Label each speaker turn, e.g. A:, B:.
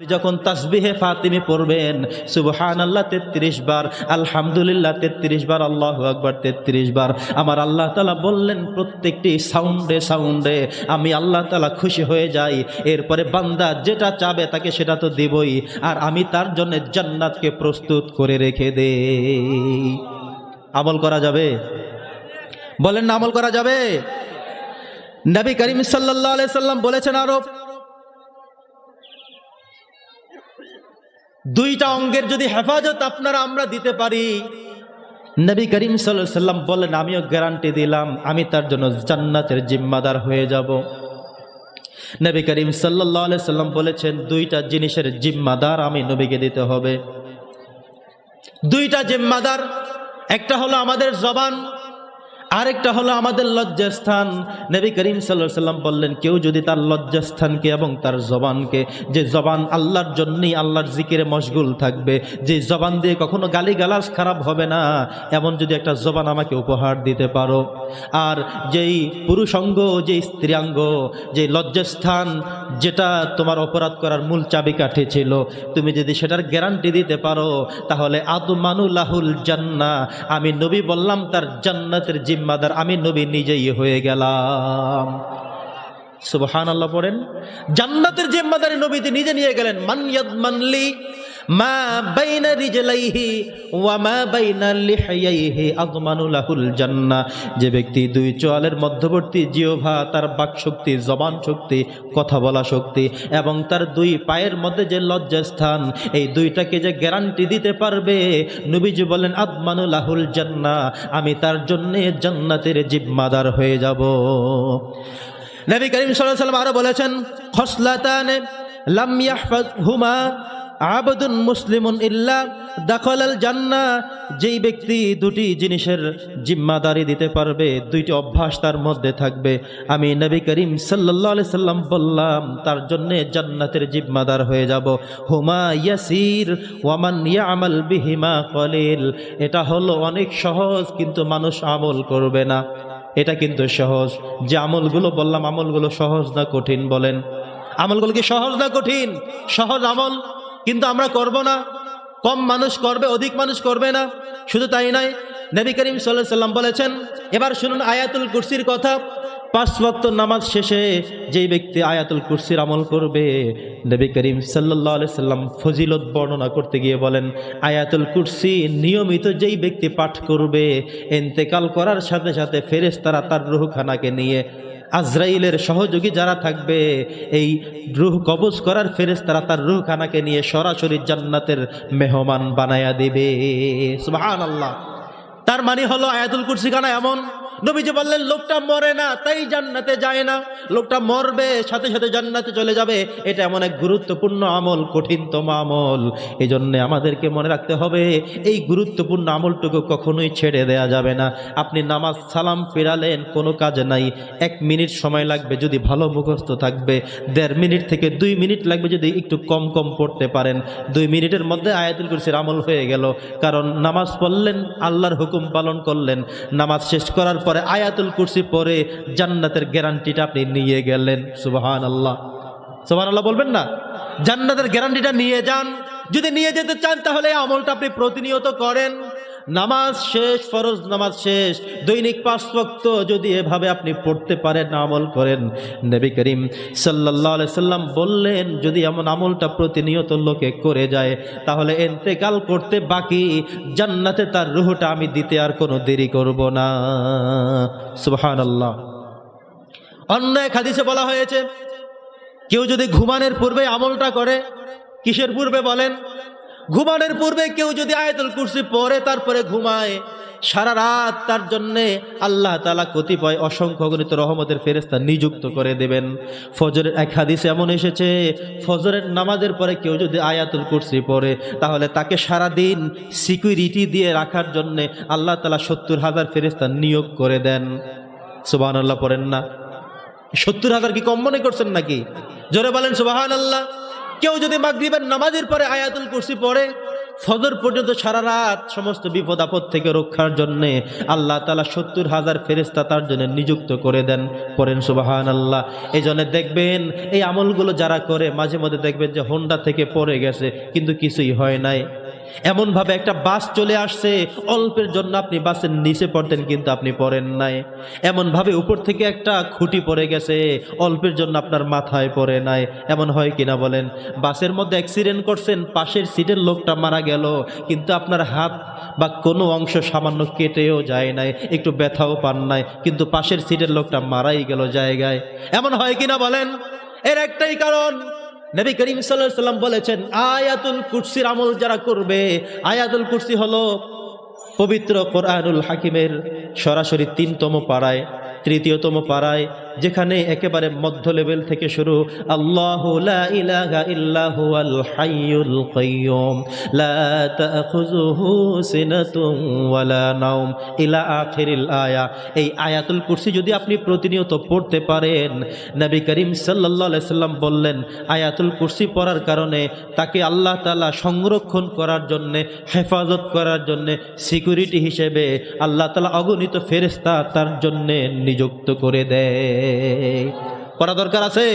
A: যখন তাসবিহে ফাতিমি পড়বেন সুবহান আল্লাহ তেত্রিশ বার, আলহামদুলিল্লাহ তেত্রিশ বার, আল্লাহ আকবার তেত্রিশ বার, আমার আল্লাহ তালা বললেন, প্রত্যেকটি সাউন্ডে সাউন্ডে আমি আল্লাহ তালা খুশি হয়ে যাই। এরপরে বান্দা যেটা চাবে তাকে সেটা তো দেবই, আর আমি তার জন্য জান্নাতকে প্রস্তুত করে রেখে দে আমল করা যাবে? বলেন না আমল করা যাবে? নবী করিম সাল্লাহ সাল্লাম বলেছেন আরও দুইটা অঙ্গের যদি হেফাজত আপনারা আমরা দিতে পারি। নবী করিম সাল্লাম বলেন আমিও গ্যারান্টি দিলাম, আমি তার জন্য জান্নাতের জিম্মাদার হয়ে যাব। নবী করিম সাল্লাহ সাল্লাম বলেছেন, দুইটা জিনিসের জিম্মাদার আমি নবীকে দিতে হবে। দুইটা জিম্মাদার, একটা হলো আমাদের জবান আরেকটা হলো আমাদের লজ্জাস্থান। নবী করিম সাল্লাহ সাল্লাম বললেন, কেউ যদি তার লজ্জাস্থানকে এবং তার জবানকে, যে জবান আল্লাহর জন্যই আল্লাহর জিকিরে মশগুল থাকবে, যে জবান দিয়ে কখনো গালিগালাজ খারাপ হবে না, এমন যদি একটা জবান আমাকে উপহার দিতে পারো। আর যেই পুরুষাঙ্গ, যেই স্ত্রীয়াঙ্গ যে লজ্জাস্থান, যেটা তোমার অপরাধ করার মূল চাবিকাঠি ছিল, তুমি যদি সেটার গ্যারান্টি দিতে পারো, তাহলে আদমানুল্লাহুল জান্না আমি নবী বললাম তার জান্নাতের জিম্মাদার আমি নবী নিজেই হয়ে গেলাম। সুবহান আল্লাহ পড়েন, জান্নাতের জিম্মাদারি নবীতে নিজে নিয়ে গেলেন, মান ইয়াদমানলি মা বাইনা ওয়া মা বাইনা লাহুল যে ব্যক্তি দুই চোয়ালের মধ্যবর্তী জিহ্বা, তার বাক শক্তি জবান শক্তি কথা বলা শক্তি এবং তার দুই পায়ের মধ্যে যে লজ্জাস্থান, এই দুইটাকে যে গ্যারান্টি দিতে পারবে, নবীজি বলেন আদমানু লাহুল জান্নাহ, আমি তার জন্যে জান্নাতের জিম্মাদার হয়ে যাব। নবী করিম সাল্লাল্লাহু আলাইহি সাল্লাম আরও বলেছেন, খসলাতান লাম ইয়াহফাজহুমা আবদুন মুসলিমুন ইল্লা দাখলাল জান্না যেই ব্যক্তি দুটি জিনিসের জিম্মাদারি দিতে পারবে, দুইটি অভ্যাস তার মধ্যে থাকবে। আমি নবী করিম সাল্লাল্লাহু আলাইহি সাল্লাম বললাম, তার জন্যে জান্নাতের জিম্মাদার হয়ে যাব। হুমা ইয়াসির ওয়ামান ইয়ামাল বিহিমা কলিল। এটা হলো অনেক সহজ, কিন্তু মানুষ আমল করবে না। এটা কিন্তু সহজ। যে আমলগুলো বললাম, আমলগুলো সহজ না কঠিন বলেন। আমলগুলো কি সহজ না কঠিন? সহজ আমল কিন্তু আমরা করব না। কম মানুষ করবে, অধিক মানুষ করবে না। শুধু তাই নয়, নবী করিম সাল্লাহ সাল্লাম বলেছেন, এবার শুনুন আয়াতুল কুরসির কথা। পাঁচ ওয়াক্ত নামাজ শেষে যেই ব্যক্তি আয়াতুল কুরসির আমল করবে, নবী করিম সাল্লাহ সাল্লাম ফজিলত বর্ণনা করতে গিয়ে বলেন, আয়াতুল কুরসি নিয়মিত যেই ব্যক্তি পাঠ করবে, এন্তেকাল করার সাথে সাথে ফেরেস তারা তার রুহখানাকে নিয়ে আজরাইলের সহযোগী যারা থাকবে, এই রুহ কবজ করার ফেরেস তারা তার রুহখানাকে নিয়ে সরাসরি জান্নাতের মেহমান বানায়া দিবে। সুবহান আল্লাহ তার মানে হলো আয়াতুল কুরসি এমন নবীজি বললেন, লোকটা মরে না, তাই জান্নাতে যায় না। লোকটা মরবে, সাথে সাথে জান্নাতে চলে যাবে। এটা এমন এক গুরুত্বপূর্ণ আমল, কঠিনতম আমল। এই জন্যে আমাদেরকে মনে রাখতে হবে, এই গুরুত্বপূর্ণ আমলটুকু কখনোই ছেড়ে দেয়া যাবে না। আপনি নামাজ সালাম ফেরালেন, কোনো কাজ নাই। এক মিনিট সময় লাগবে যদি ভালো মুখস্থ থাকবে। দেড় মিনিট থেকে দুই মিনিট লাগবে যদি একটু কম কম পড়তে পারেন। দুই মিনিটের মধ্যে আয়াতুল কুরসির আমল হয়ে গেল। কারণ নামাজ পড়লেন, আল্লাহর হুকুম পালন করলেন। নামাজ শেষ করার পরে আয়াতুল কুরসি পরে জান্নাতের গ্যারান্টিটা আপনি নিয়ে গেলেন সুবাহান আল্লাহ সুবাহ আল্লাহ বলবেন না? জান্নাতের গ্যারান্টিটা নিয়ে যান। যদি নিয়ে যেতে চান তাহলে আমলটা আপনি প্রতিনিয়ত করেন। নামাজ শেষ, ফরজ নামাজ শেষ, দৈনিক পাঁচ যদি এভাবে আপনি পড়তে পারেন, আমল করেন, নবী করিম সাল্লাহ সাল্লাম বললেন, যদি এমন আমলটা প্রতিনিয়ত লোকে করে যায়, তাহলে এন্তেকাল করতে বাকি, জান্নাতে তার রুহটা আমি দিতে আর কোনো দেরি করব না। সুবহান আল্লাহ অন্য এক হাদিসে বলা হয়েছে, কেউ যদি ঘুমানোর পূর্বে আমলটা করে, কিসের পূর্বে বলেন? ঘুমানোর পূর্বে কেউ যদি আয়াতুল কুরসি পরে তারপরে ঘুমায়, সারা রাত তার জন্যে আল্লাহ তালা কতিপয় অসংখ্য গণিত রহমতের ফেরেস্তা নিযুক্ত করে দেবেন। ফজরের এক হাদিসে এমন এসেছে, ফজরের নামাজের পরে কেউ যদি আয়াতুল কুরসি পড়ে, তাহলে তাকে সারা দিন সিকিউরিটি দিয়ে রাখার জন্যে আল্লাহ তালা সত্তর হাজার ফেরেস্তা নিয়োগ করে দেন। সুবাহ আল্লাহ পড়েন না। সত্তর হাজার কি কম মনে করছেন নাকি? জোরে বলেন সুবাহান আল্লাহ কেউ যদি মাগরিবের নামাজের পরে আয়াতুল কুরসি পড়ে, ফজর পর্যন্ত সারা রাত সমস্ত বিপদ আপদ থেকে রক্ষার জন্যে আল্লাহ তালা সত্তর হাজার ফেরেস্তা তার জন্য নিযুক্ত করে দেন। করেন সুবাহান আল্লাহ এই জন্য দেখবেন, এই আমলগুলো যারা করে, মাঝে মধ্যে দেখবেন যে হোন্ডা থেকে পড়ে গেছে, কিন্তু কিছুই হয় নাই। এমনভাবে একটা বাস চলে আসছে, অল্পের জন্য আপনি বাসের নিচে পড়তেন কিন্তু আপনি পড়েন নাই। এমনভাবে উপর থেকে একটা খুঁটি পড়ে গেছে, অল্পের জন্য আপনার মাথায় পড়ে নাই। এমন হয় কিনা বলেন, বাসের মধ্যে অ্যাক্সিডেন্ট করছেন, পাশের সিটের লোকটা মারা গেল, কিন্তু আপনার হাত বা কোনো অংশ সামান্য কেটেও যায় নাই, একটু ব্যথাও পান নাই, কিন্তু পাশের সিটের লোকটা মারাই গেল জায়গায়। এমন হয় কিনা বলেন, এর একটাই কারণ নবী করিম সাল্লাম বলেছেন, আয়াতুল কুরসির আমল যারা করবে, আয়াতুল কুরসি হলো পবিত্র কোরআনুল হাকিমের সরাসরি তিনতম পাড়ায়, তৃতীয়তম পাড়ায় যেখানে একেবারে মধ্য লেভেল থেকে শুরু, আল্লাহ আয়া। এই আয়াতুল কুরসি যদি আপনি প্রতিনিয়ত পড়তে পারেন, নবী করিম সাল্লাম বললেন, আয়াতুল কুরসি পড়ার কারণে তাকে আল্লাহ তাআলা সংরক্ষণ করার জন্যে, হেফাজত করার জন্যে, সিকিউরিটি হিসেবে আল্লাহ তাআলা অগণিত ফেরেশতা তার জন্যে নিযুক্ত করে দেয়। পড়া দরকার আছে।